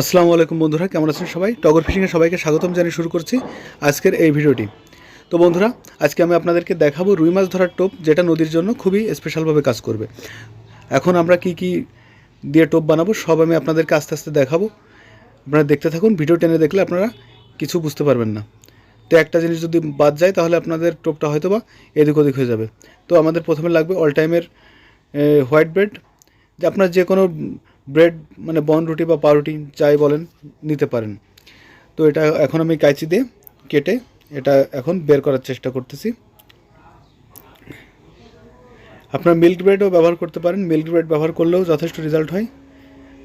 আসসালামু আলাইকুম বন্ধুরা, কেমন আছেন সবাই? টগর ফিশিংয়ে সবাইকে স্বাগতম জানিয়ে শুরু করছি আজকের এই ভিডিওটি। তো বন্ধুরা, আজকে আমি আপনাদেরকে দেখাবো রুই মাছ ধরার টোপ, যেটা নদীর জন্য খুবই স্পেশালভাবে কাজ করবে। এখন আমরা কি কি দিয়ে টোপ বানাবো, সব আমি আপনাদেরকে আস্তে আস্তে দেখাবো। আপনারা দেখতে থাকুন, ভিডিও টেনে দেখলে আপনারা কিছু বুঝতে পারবেন না। তো একটা জিনিস যদি বাদ যায়, তাহলে আপনাদের টোপটা হয়তো বা এদিক ওদিক হয়ে যাবে। তো আমাদের প্রথমে লাগবে অল টাইমের হোয়াইট ব্রেড যে আপনার যে কোনো ব্রেড মানে বন রুটি বা পাউরুটি যাই বলেন নিতে পারেন। তো এটা এখন আমি কাঁচি দিয়ে কেটে এটা এখন বের করার চেষ্টা করতেছি। আপনার মিল্ক ব্রেডও ব্যবহার করতে পারেন। মিল্ক ব্রেড ব্যবহার করলেও যথেষ্ট রেজাল্ট হয়।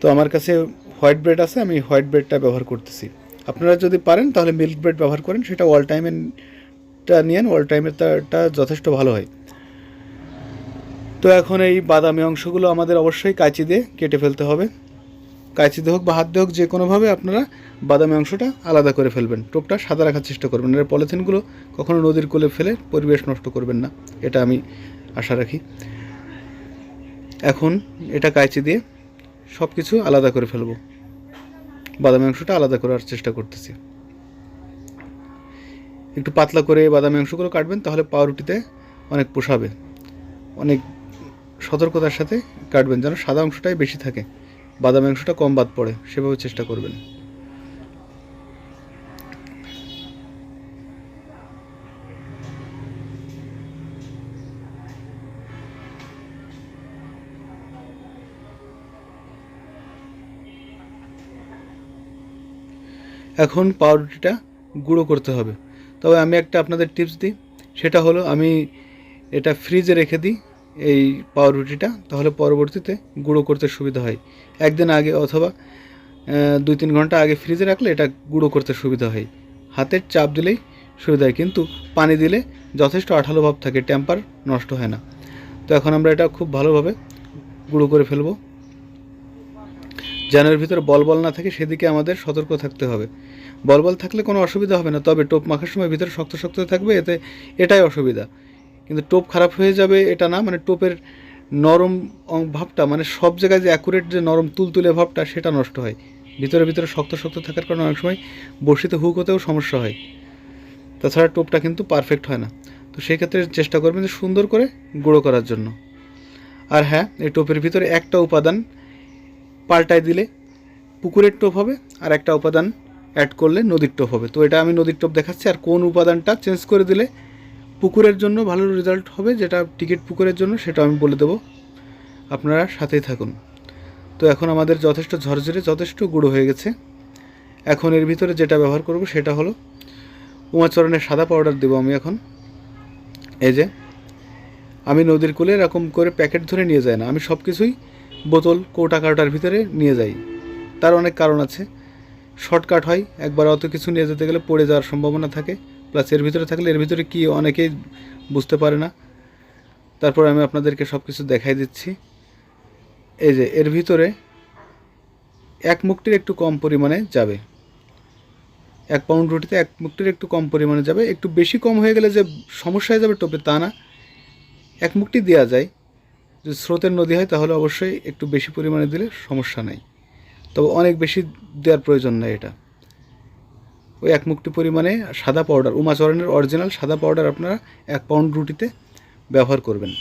তো আমার কাছে হোয়াইট ব্রেড আছে, আমি হোয়াইট ব্রেডটা ব্যবহার করতেছি। আপনারা যদি পারেন তাহলে মিল্ক ব্রেড ব্যবহার করেন, সেটা অল টাইমেরটা নিয়েন অল টাইমেরটা যথেষ্ট ভালো হয়। তো এখন এই বাদামি অংশগুলো আমাদের অবশ্যই কাঁচি দিয়ে কেটে ফেলতে হবে। কাঁচি দিয়ে হোক বা হাত দিয়ে হোক যে কোনোভাবে আপনারা বাদামি অংশটা আলাদা করে ফেলবেন। টোপটা সাদা রাখার চেষ্টা করবেন এর পলিথিনগুলো কখনো নদীর কোলে ফেলে পরিবেশ নষ্ট করবেন না। এটা আমি আশা রাখি। এখন এটা কাঁচি দিয়ে সব কিছু আলাদা করে ফেলব। বাদামি অংশটা আলাদা করার চেষ্টা করতেছি। একটু পাতলা করে বাদামি অংশগুলো কাটবেন, তাহলে পাউরুটিতে অনেক পোষাবে। অনেক সতর্কতার সাথে কাটবেন যেন সাদা অংশটাই বেশি থাকে। বাদামি অংশটা কম বাদ পড়ে, সেভাবে চেষ্টা করবেন। এখন পাউরুটিটা গুঁড়ো করতে হবে। তবে আমি একটা আপনাদের টিপস দিই। সেটা হলো আমি এটা ফ্রিজে রেখে দিই। এই পাউরুটিটা, তাহলে পরবর্তীতে গুঁড়ো করতে সুবিধা হয়। একদিন আগে অথবা দুই তিন ঘণ্টা আগে ফ্রিজে রাখলে এটা গুঁড়ো করতে সুবিধা হয়। হাতের চাপ দিলেই সুবিধা হয়, কিন্তু পানি দিলে যথেষ্ট আঠালো ভাব থাকে, টেম্পার নষ্ট হয় না। তো এখন আমরা এটা খুব ভালোভাবে গুঁড়ো করে ফেলব। যেন এর ভিতরে বল বল না থাকে, সেদিকে আমাদের সতর্ক থাকতে হবে। বল বল থাকলে কোনো অসুবিধা হবে না, তবে টোপ মাখার সময় ভিতরে শক্ত শক্ত থাকবে, এতে এটাই অসুবিধা। কিন্তু টোপ খারাপ হয়ে যাবে এটা না মানে টোপের নরম ভাবটা মানে সব জায়গায় যে অ্যাকুরেট যে নরম তুলতুলে ভাবটা সেটা নষ্ট হয়। ভিতরে ভিতরে শক্ত শক্ত থাকার কারণে অনেক সময় বড়শিতে হুক হতেও সমস্যা হয়। তাছাড়া টোপটা কিন্তু পারফেক্ট হয় না। তো সেই ক্ষেত্রে চেষ্টা করবেন যে সুন্দর করে গুঁড়ো করার জন্য। আর হ্যাঁ এই টোপের ভিতরে একটা উপাদান পাল্টায় দিলে পুকুরের টোপ হবে, আর একটা উপাদান অ্যাড করলে নদীর টোপ হবে। তো এটা আমি নদীর টোপ দেখাচ্ছি, আর কোন উপাদানটা চেঞ্জ করে দিলে পুকুরের জন্য ভালো রেজাল্ট হবে, যেটা টিকিট পুকুরের জন্য, সেটা আমি বলে দেবো। আপনারা সাথেই থাকুন। তো এখন আমাদের যথেষ্ট ঝরঝরে, যথেষ্ট গুঁড়ো হয়ে গেছে। এখন এর ভিতরে যেটা ব্যবহার করব, সেটা হলো উমাচরণের সাদা পাউডার দেবো আমি এখন। এই যে, আমি নদীর কূলে এরকম করে প্যাকেট ধরে নিয়ে যাই না। আমি সব কিছুই বোতল, কৌটা কাউটার ভিতরে নিয়ে যাই। তার অনেক কারণ আছে। শর্টকাট হয়, একবার অত কিছু নিয়ে যেতে গেলে পড়ে যাওয়ার সম্ভাবনা থাকে। প্লাস এর ভিতরে থাকলে এর ভিতরে কি অনেকেই বুঝতে পারে না। তারপর আমি আপনাদেরকে সব কিছু দেখাই দিচ্ছি। এই যে, এর ভিতরে এক মুক্তির একটু কম পরিমাণে যাবে। এক পাউন্ড রুটিতে এক মুক্তির একটু কম পরিমাণে যাবে। একটু বেশি কম হয়ে গেলে যে সমস্যা হয়ে যাবে টোপে, তা না। এক মুক্তি দেওয়া যায়। যদি স্রোতের নদী হয়, তাহলে অবশ্যই একটু বেশি পরিমাণে দিলে সমস্যা নাই। তবে অনেক বেশি দেওয়ার প্রয়োজন নাই এটা। ওই এক মুক্তি পরিমাণে সাদা পাউডার উমাচরণের অরিজিনাল সাদা পাউডার আপনারা এক পাউন্ড রুটিতে ব্যবহার করবেন।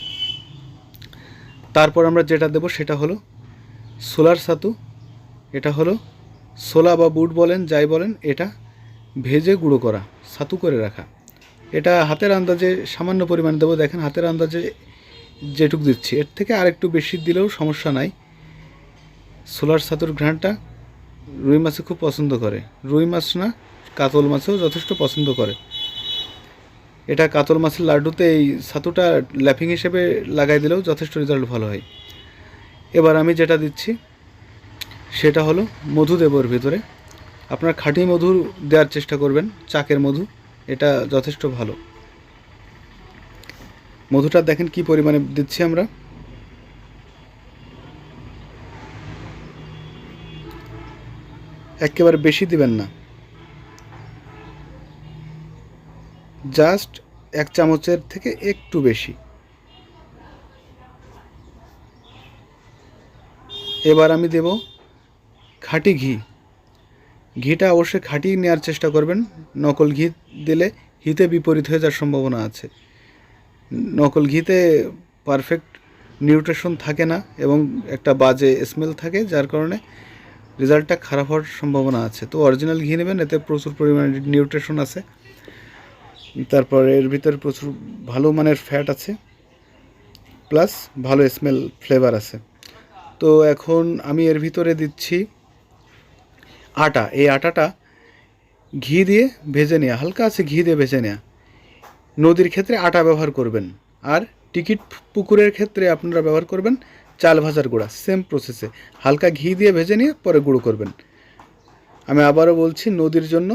তারপর আমরা যেটা দেব সেটা হলো সোলার ছাতু, এটা হলো সোলা বা বুট বলেন, যাই বলেন, এটা ভেজে গুঁড়ো করা, ছাতু করে রাখা। এটা হাতের আন্দাজে সামান্য পরিমাণে দেবো, দেখেন হাতের আন্দাজে যেটুক দিচ্ছি, এর থেকে আরেকটু বেশি দিলেও সমস্যা নাই। সোলার ছাতুর ঘ্রাণটা রুই মাছে খুব পছন্দ করে। রুই মাছ না কাতল মাছেও যথেষ্ট পছন্দ করে। এটা কাতল মাছের লাড্ডুতে এই ছাতুটা ল্যাপিং হিসেবে লাগাই দিলেও যথেষ্ট রেজাল্ট ভালো হয়। এবার আমি যেটা দিচ্ছি, সেটা হলো মধু দেবর ভিতরে। আপনার খাঁটি মধু দেওয়ার চেষ্টা করবেন, চাকের মধু, এটা যথেষ্ট ভালো। মধুটা দেখেন কি পরিমাণে দিচ্ছি আমরা। একেবারে বেশি দিবেন না। জাস্ট এক চামচের থেকে একটু বেশি। এবার আমি দেব খাঁটি ঘি। ঘিটা অবশ্যই খাঁটিয়ে নেওয়ার চেষ্টা করবেন। নকল ঘি দিলে হিতে বিপরীত হয়ে যাওয়ার সম্ভাবনা আছে। নকল ঘিতে পারফেক্ট নিউট্রিশন থাকে না এবং একটা বাজে স্মেল থাকে, যার কারণে রেজাল্টটা খারাপ হওয়ার সম্ভাবনা আছে। তো অরিজিনাল ঘি নেবেন, এতে প্রচুর পরিমাণে নিউট্রিশন আছে। তারপর এর ভিতরে প্রচুর ভালো মানের ফ্যাট আছে প্লাস ভালো স্মেল ফ্লেভার আছে। তো এখন আমি এর ভিতরে দিচ্ছি আটা। এই আটাটা ঘি দিয়ে ভেজে নেওয়া হালকা আছে ঘি দিয়ে ভেজে নেওয়া নদীর ক্ষেত্রে আটা ব্যবহার করবেন, আর টিকিট পুকুরের ক্ষেত্রে আপনারা ব্যবহার করবেন চাল ভাজার গুঁড়া সেম প্রসেসে হালকা ঘি দিয়ে ভেজে নিয়ে পরে গুঁড়ো করবেন। আমি আবারও বলছি, নদীর জন্য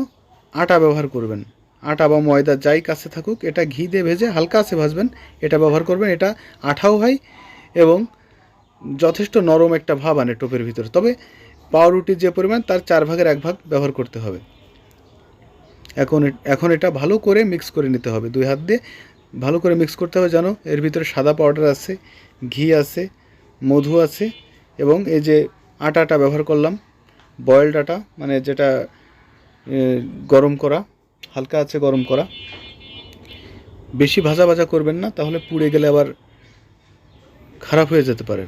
আটা ব্যবহার করবেন। আটা বা ময়দা যাই কাছে থাকুক, এটা ঘি দিয়ে ভেজে হালকা আছে ভাজবেন। এটা ব্যবহার করবেন, এটা আঠাও হয় এবং যথেষ্ট নরম একটা ভাব আনে টোপের ভিতরে। তবে পাউরুটির যে পরিমাণ, তার চার ভাগের এক ভাগ ব্যবহার করতে হবে। এখন এখন এটা ভালো করে মিক্স করে নিতে হবে। দুই হাত দিয়ে ভালো করে মিক্স করতে হবে জানো এর ভিতরে সাদা পাউডার আছে, ঘি আছে, মধু আছে এবং এই যে আটাটা ব্যবহার করলাম বয়েলড আটা মানে যেটা গরম করা হালকা আছে গরম করা। বেশি ভাজা ভাজা করবেন না, তাহলে পুড়ে গেলে আবার খারাপ হয়ে যেতে পারে।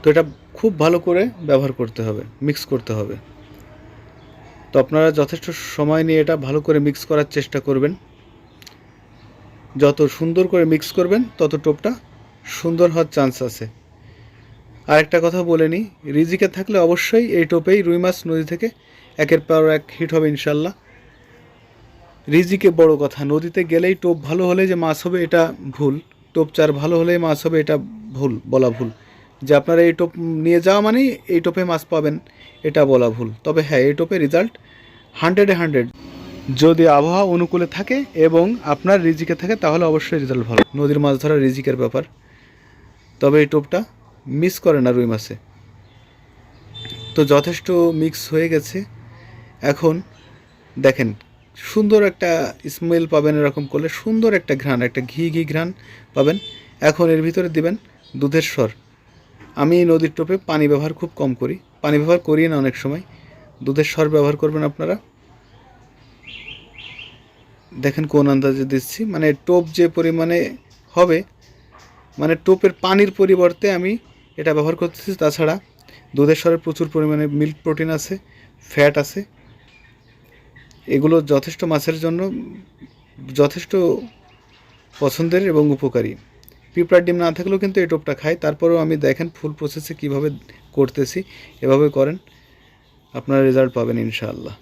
তো এটা খুব ভালো করে ব্যবহার করতে হবে মিক্স করতে হবে। তো আপনারা যথেষ্ট সময় নিয়ে এটা ভালো করে মিক্স করার চেষ্টা করবেন। যত সুন্দর করে মিক্স করবেন, তত টোপটা সুন্দর হওয়ার চান্স আছে। আরেকটা কথা বলে নিই, রিজিকে থাকলে অবশ্যই এই টোপেই রুই মাছ নদী থেকে একের পর এক হিট হবে ইনশাল্লাহ। রিজিকে বড় কথা। নদীতে গেলেই টোপ ভালো হলে যে মাছ হবে এটা ভুল। টোপ চার ভালো হলেই মাছ হবে এটা ভুল, বলা ভুল। যে আপনারা এই টোপ নিয়ে যাওয়া মানেই এই টোপে মাছ পাবেন, এটা বলা ভুল। তবে হ্যাঁ এই টোপে রেজাল্ট হান্ড্রেডে হান্ড্রেড যদি আবহাওয়া অনুকূলে থাকে এবং আপনার রিজিকে থাকে, তাহলে অবশ্যই রেজাল্ট ভালো। নদীর মাছ ধরা রিজিকের ব্যাপার। তবে এই টোপটা মিস করে না রুই মাছে। তো যথেষ্ট মিক্স হয়ে গেছে। এখন দেখেন সুন্দর একটা স্মেল পাবেন এরকম করলে, সুন্দর একটা ঘ্রাণ, একটা ঘি ঘি ঘ্রাণ পাবেন। এখন এর ভিতরে দিবেন দুধের স্বর। আমি নদীর টোপে পানি ব্যবহার খুব কম করি। পানি ব্যবহার করি না অনেক সময়। দুধের স্বর ব্যবহার করবেন আপনারা। দেখেন কোন আন্দাজে দিচ্ছি। মানে টোপ যে পরিমাণে হবে মানে টোপের পানির পরিবর্তে আমি এটা ব্যবহার করতেছি। তাছাড়া দুধের স্বরে প্রচুর পরিমাণে মিল্ক প্রোটিন আছে ফ্যাট আছে। এগুলো যথেষ্ট মাছের জন্য যথেষ্ট পছন্দের এবং উপকারী। পিঁপড়ার ডিম না থাকলেও কিন্তু এই টোপটা খায়। তারপরেও আমি দেখেন ফুল প্রসেসে কীভাবে করতেছি, এভাবে করেন, আপনারা রেজাল্ট পাবেন ইনশাআল্লাহ।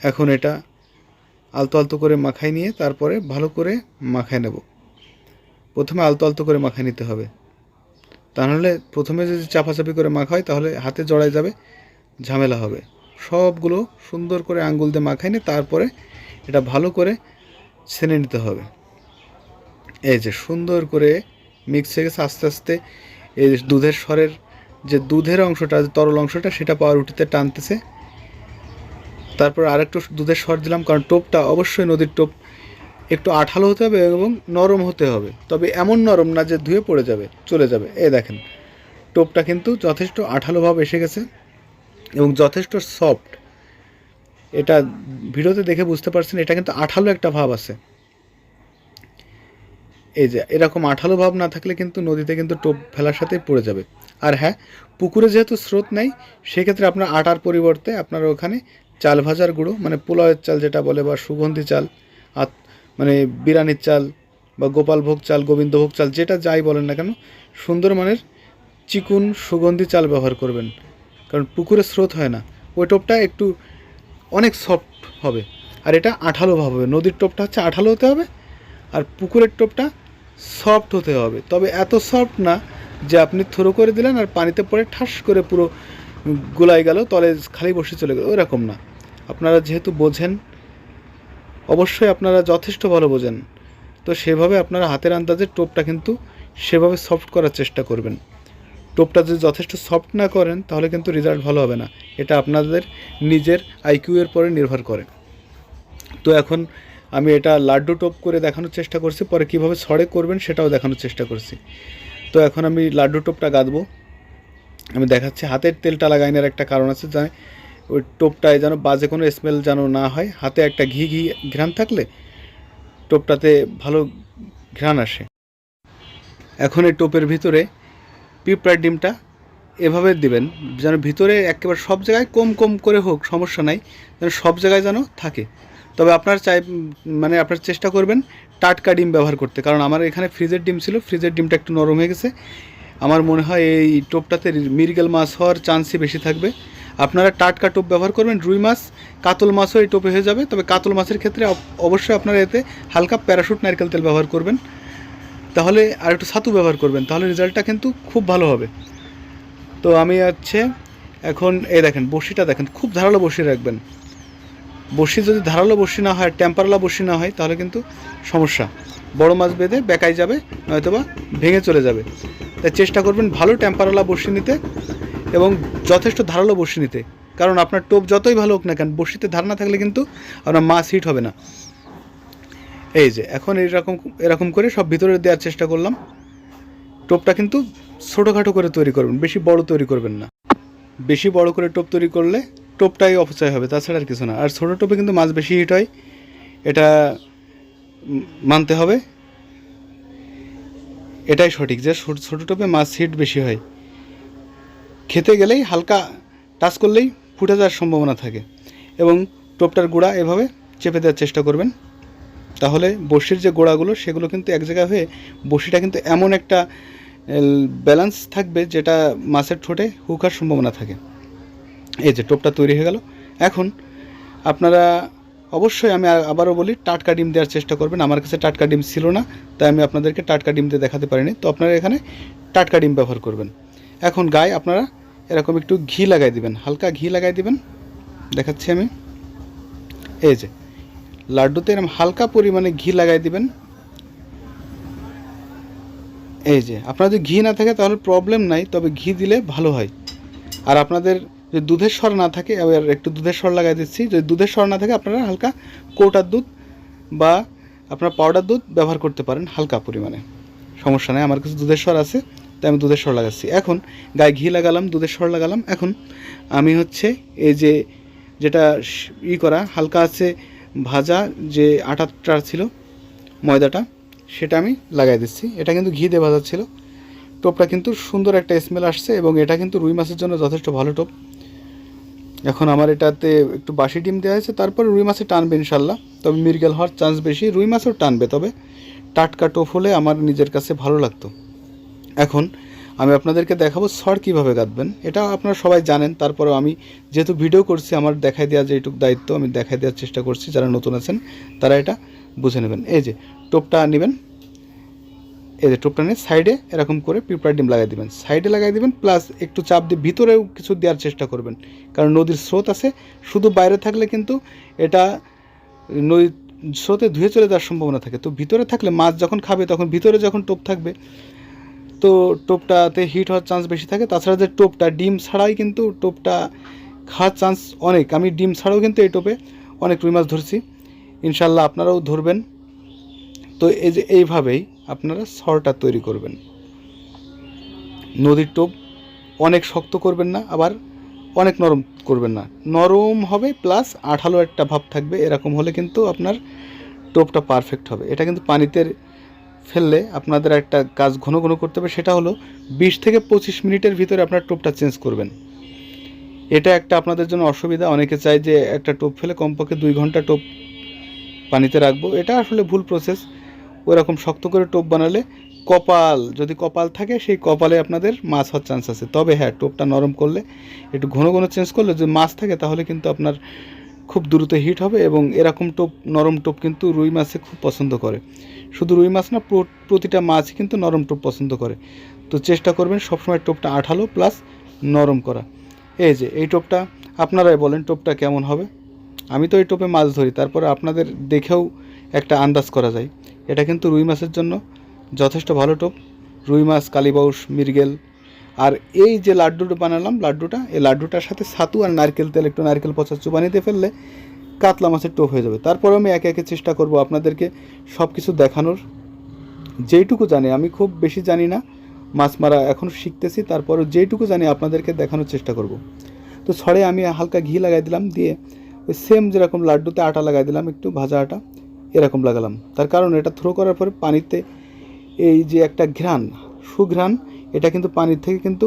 এখন এটা আলতো আলতো করে মাখায় নিয়ে তারপরে ভালো করে মাখায় নেব। প্রথমে আলতো আলতো করে মাখায় নিতে হবে। তাহলে প্রথমে যদি চাপাচাপি করে মাখা হয় তাহলে হাতে জড়ায় যাবে, ঝামেলা হবে। সবগুলো সুন্দর করে আঙ্গুল দিয়ে মাখাই নিয়ে তারপরে এটা ভালো করে ছেনে নিতে হবে। এই যে সুন্দর করে মিক্স হয়ে গেছে, আস্তে আস্তে এই দুধের স্বরের যে দুধের অংশটা তরল অংশটা, সেটা পাউরুটিতে টানতেছে। তারপর আরেকটু দুধের স্বর দিলাম, কারণ টোপটা অবশ্যই নদীর টোপ একটু আঠালো হতে হবে এবং নরম হতে হবে। তবে এমন নরম না যে ধুয়ে পড়ে যাবে, চলে যাবে। এ দেখেন, টোপটা কিন্তু যথেষ্ট আঠালো ভাব এসে গেছে। এবং যথেষ্ট সফট এটা ভিডিওতে দেখে বুঝতে পারছেন, এটা কিন্তু আঠালো একটা ভাব আছে। এই যে, এরকম আঠালো ভাব না থাকলে কিন্তু নদীতে কিন্তু টোপ ফেলার সাথেই পড়ে যাবে। আর হ্যাঁ পুকুরে যেহেতু স্রোত নেই, সেক্ষেত্রে আপনার আটার পরিবর্তে আপনার ওখানে চাল ভাজার গুঁড়ো মানে পোলাওয়ের চাল যেটা বলে, বা সুগন্ধি চাল আর মানে বিরানির চাল, বা গোপালভোগ চাল, গোবিন্দভোগ চাল, যেটা যাই বলেন না কেন সুন্দর মানের চিকুন সুগন্ধি চাল ব্যবহার করবেন। কারণ পুকুরের স্রোত হয় না। ওই টোপটা একটু অনেক সফট হবে। আর এটা আঠালো ভাব হবে। নদীর টোপটা হচ্ছে আঠালো হতে হবে আর পুকুরের টোপটা সফট হতে হবে। তবে এত সফট না যে আপনি থ্রো করে দিলেন আর পানিতে পড়ে ঠাস করে পুরো গুলাই গেল, তলে খালি বসে চলে গেল। ওরকম না। আপনারা যেহেতু বোঝেন, অবশ্যই আপনারা যথেষ্ট ভালো বোঝেন। তো সেভাবে আপনারা হাতের আন্দাজে টোপটা কিন্তু সেভাবে সফট করার চেষ্টা করবেন। টোপটা যদি যথেষ্ট সফট না করেন, তাহলে কিন্তু রেজাল্ট ভালো হবে না। এটা আপনাদের নিজের আইকিউ এর পরে নির্ভর করে। তো এখন আমি এটা লাড্ডু টোপ করে দেখানোর চেষ্টা করছি, পরে কীভাবে ছড়ে করবেন সেটাও দেখানোর চেষ্টা করছি। তো এখন আমি লাড্ডু টোপটা গাঁদবো। আমি দেখাচ্ছি, হাতের তেলটা লাগাইনের একটা কারণ আছে, যে ওই টোপটায় যেন বাজে কোনো স্মেল যেন না হয়। হাতে একটা ঘি ঘি ঘ্রাণ থাকলে টোপটাতে ভালো ঘ্রাণ আসে। এখন এই টোপের ভিতরে পিঁপড়ার ডিমটা এভাবে দিবেন, যেন ভিতরে একেবারে সব জায়গায় কম কম করে হোক, সমস্যা নাই, যেন সব জায়গায় যেন থাকে। তবে আপনার চাই মানে আপনার চেষ্টা করবেন টাটকা ডিম ব্যবহার করতে, কারণ আমার এখানে ফ্রিজের ডিম ছিল, ফ্রিজের ডিমটা একটু নরম হয়ে গেছে। আমার মনে হয় এই টোপটাতে মিরগেল মাছ হওয়ার চান্সই বেশি থাকবে। আপনারা টাটকা টোপ ব্যবহার করবেন, রুই মাছ, কাতল মাছও এই টোপে হয়ে যাবে, তবে কাতল মাছের ক্ষেত্রে অবশ্যই আপনারা এতে হালকা প্যারাশুট, নারকেল তেল ব্যবহার করবেন। তাহলে আর একটু ছাতু ব্যবহার করবেন, তাহলে রেজাল্টটা কিন্তু খুব ভালো হবে। তো আমি হচ্ছে এখন এই দেখেন বড়শিটা দেখেন, খুব ধারালো বড়শি রাখবেন। বড়শি যদি ধারালো বড়শি না হয়, টেম্পারলা বড়শি না হয়, তাহলে কিন্তু সমস্যা। বড় মাছ বেঁধে বেকায় যাবে, নয়তোবা ভেঙে চলে যাবে। তাই চেষ্টা করবেন ভালো টেম্পারওয়ালা বড়শি নিতে এবং যথেষ্ট ধারালো বড়শি নিতে। কারণ আপনার টোপ যতই ভালো হোক না কেন বড়শিতে ধার না থাকলে কিন্তু আপনার মাছ হিট হবে না। এই যে, এখন এরকম এরকম করে সব ভিতরে দেওয়ার চেষ্টা করলাম। টোপটা কিন্তু ছোটোখাটো করে তৈরি করবেন, বেশি বড় তৈরি করবেন না। বেশি বড় করে টোপ তৈরি করলে টোপটাই অপচয় হবে, তাছাড়া আর কিছু না। আর ছোটো টোপে কিন্তু মাছ বেশি হিট হয়, এটা মানতে হবে। এটাই সঠিক যে, ছোট টোপে মাছ হিট বেশি হয়। খেতে গেলেই হালকা টাচ করলেই ফুটে যাওয়ার সম্ভাবনা থাকে। এবং টোপটার গুঁড়া এভাবে চেপে দেওয়ার চেষ্টা করবেন। তাহলে বড়শির যে গোড়াগুলো, সেগুলো কিন্তু এক জায়গায় হয়ে বড়শিটা কিন্তু এমন একটা ব্যালেন্স থাকবে যেটা মাছের ঠোঁটে হুকার সম্ভাবনা থাকে। এই যে টোপটা তৈরি হয়ে গেল। এখন আপনারা অবশ্যই আমি আবারও বলি, টাটকা ডিম দেওয়ার চেষ্টা করবেন। আমার কাছে টাটকা ডিম ছিল না, তাই আমি আপনাদেরকে টাটকা ডিম দিয়ে দেখাতে পারিনি। তো আপনারা এখানে টাটকা ডিম ব্যবহার করবেন। এখন গায়ে আপনারা এরকম একটু ঘি লাগাই দিবেন, হালকা ঘি লাগাই দিবেন। দেখাচ্ছি আমি। এই যে লাড্ডুতে এরকম হালকা পরিমাণে ঘি লাগাই দিবেন। এই যে, আপনার যদি ঘি না থাকে তাহলে প্রবলেম নাই, তবে ঘি দিলে ভালো হয়। আর আপনাদের যদি দুধের স্বর না থাকে, এবার একটু দুধের স্বর লাগাই দিচ্ছি, যদি দুধের স্বর না থাকে আপনারা হালকা কৌটার দুধ বা আপনার পাউডার দুধ ব্যবহার করতে পারেন হালকা পরিমাণে। সমস্যা নেই, আমার কাছে দুধের স্বর আছে, তাই আমি দুধের স্বর লাগাচ্ছি। এখন গায়ে ঘি লাগালাম, দুধের স্বর লাগালাম, এখন আমি হচ্ছে এই যে, যেটা ই করা, হালকা আছে ভাজা যে আটাটা ছিল, ময়দাটা, সেটা আমি লাগাই দিচ্ছি। এটা কিন্তু ঘি দিয়ে ভাজা ছিল। টোপটা কিন্তু সুন্দর একটা স্মেল আসছে এবং এটা কিন্তু রুই মাছের জন্য যথেষ্ট ভালো টোপ। এখন আমার এটাতে একটু বাসি ডিম দেওয়া হয়েছে, তারপরে রুই মাছে টানবে ইনশাল্লাহ তবে মিরগেল হওয়ার চান্স বেশি, রুই মাছও টানবে, তবে টাটকা টোপ হলে আমার নিজের কাছে ভালো লাগতো। এখন আমি আপনাদেরকে দেখাবো স্বর কীভাবে গাঁথবেন। এটা আপনারা সবাই জানেন। তারপরেও আমি যেহেতু ভিডিও করছি, আমার দেখাই দেওয়ার যে এইটুকু দায়িত্ব, আমি দেখাই দেওয়ার চেষ্টা করছি। যারা নতুন আছেন, তারা এটা বুঝে নেবেন। এই যে টোপটা নেবেন। এই যে টোপটা নিয়ে সাইডে এরকম করে পিঁপড়ার ডিম লাগাই দিবেন। সাইডে লাগাই দিবেন, প্লাস একটু চাপ দিয়ে ভিতরেও কিছু দেওয়ার চেষ্টা করবেন। কারণ নদীর স্রোত আছে, শুধু বাইরে থাকলে কিন্তু এটা নদীর স্রোতে ধুয়ে চলে যাওয়ার সম্ভাবনা থাকে। তো ভিতরে থাকলে মাছ যখন খাবে, তখন ভিতরে যখন টোপ থাকবে তো টোপটাতে হিট হওয়ার চান্স বেশি থাকে। তাছাড়া যে টোপটা, ডিম ছাড়াই কিন্তু টোপটা খাওয়ার চান্স অনেক। আমি ডিম ছাড়াও কিন্তু এই টোপে অনেক রুই মাছ ধরছি। ইনশাল্লাহ আপনারাও ধরবেন। তো এই যে এইভাবেই আপনারা সরটা তৈরি করবেন। নদীর টোপ অনেক শক্ত করবেন না, আবার অনেক নরম করবেন না। নরম হবে প্লাস আঠালো একটা ভাব থাকবে। এরকম হলে কিন্তু আপনার টোপটা পারফেক্ট হবে। এটা কিন্তু পানিতে ফেললে আপনাদের একটা কাজ ঘন ঘন করতে হবে, সেটা হলো বিশ থেকে পঁচিশ মিনিটের ভিতরে আপনার টোপটা চেঞ্জ করবেন। এটা একটা আপনাদের জন্য অসুবিধা, অনেকে চায় যে একটা টোপ ফেলে কমপক্ষে দুই ঘণ্টা টোপ পানিতে রাখব, এটা আসলে ভুল প্রসেস ওরকম শক্ত করে টোপ বানালে কপাল, যদি কপাল থাকে, সেই কপালে আপনাদের মাছ হওয়ার চান্স আছে। তবে হ্যাঁ টোপটা নরম করলে, একটু ঘন ঘন চেঞ্জ করলে যদি মাছ থাকে, তাহলে কিন্তু আপনার খুব দ্রুত হিট হবে এবং এরকম টোপ, নরম টোপ কিন্তু রুই মাছে খুব পছন্দ করে। শুধু রুই মাছ না প্রতিটা মাছই কিন্তু নরম টোপ পছন্দ করে। তো চেষ্টা করবেন সবসময় টোপটা আঠালো প্লাস নরম করা। এই যে, এই টোপটা আপনারাই বলেন টোপটা কেমন হবে। আমি তো এই টোপে মাছ ধরি, তারপরে আপনাদের দেখেও একটা আন্দাজ করা যায়। এটা কিন্তু রুই মাছের জন্য যথেষ্ট ভালো টোপ। রুই মাছ, কালীবাউস, মৃগেল আর এই যে লাড্ডুটা বানালাম, লাড্ডুটা, এই লাড্ডুটার সাথে ছাতু আর নারকেল তেল, একটু নারকেল পচা চুবানি দিয়ে ফেললে কাতলা মাছের টোপ হয়ে যাবে। তারপরে আমি একে একে চেষ্টা করব আপনাদেরকে সব কিছু দেখানোর। যেইটুকু জানি, আমি খুব বেশি জানি না, মাছ মারা এখন শিখতেছি তারপরে যেইটুকু জানি আপনাদেরকে দেখানোর চেষ্টা করব। তো ছড়ে আমি হালকা ঘি লাগাই দিলাম, দিয়ে ওই সেম যেরকম লাড্ডুতে আটা লাগাই দিলাম, একটু ভাজা আটা, এরকম লাগালাম। তার কারণ এটা থ্রো করার পরে পানিতে এই যে একটা ঘ্রাণ, সুঘ্রাণ এটা কিন্তু পানির থেকে কিন্তু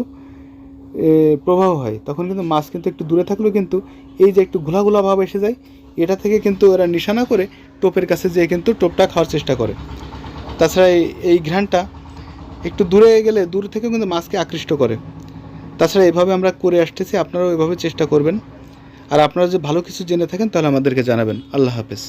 প্রবাহ হয়। তখন কিন্তু মাছ কিন্তু একটু দূরে থাকলেও কিন্তু এই যে একটু ঘোলা ঘোলা ভাব এসে যায়, এটা থেকে কিন্তু এরা নিশানা করে টোপের কাছে যেয়ে কিন্তু টোপটা খাওয়ার চেষ্টা করে। তাছাড়া এই ঘ্রাণটা একটু দূরে গেলে, দূর থেকেও কিন্তু মাছকে আকৃষ্ট করে। তাছাড়া এভাবে আমরা করে আসতেছি, আপনারাও এভাবে চেষ্টা করবেন। আর আপনারা যদি ভালো কিছু জেনে থাকেন, তাহলে আমাদেরকে জানাবেন। আল্লাহ হাফেজ।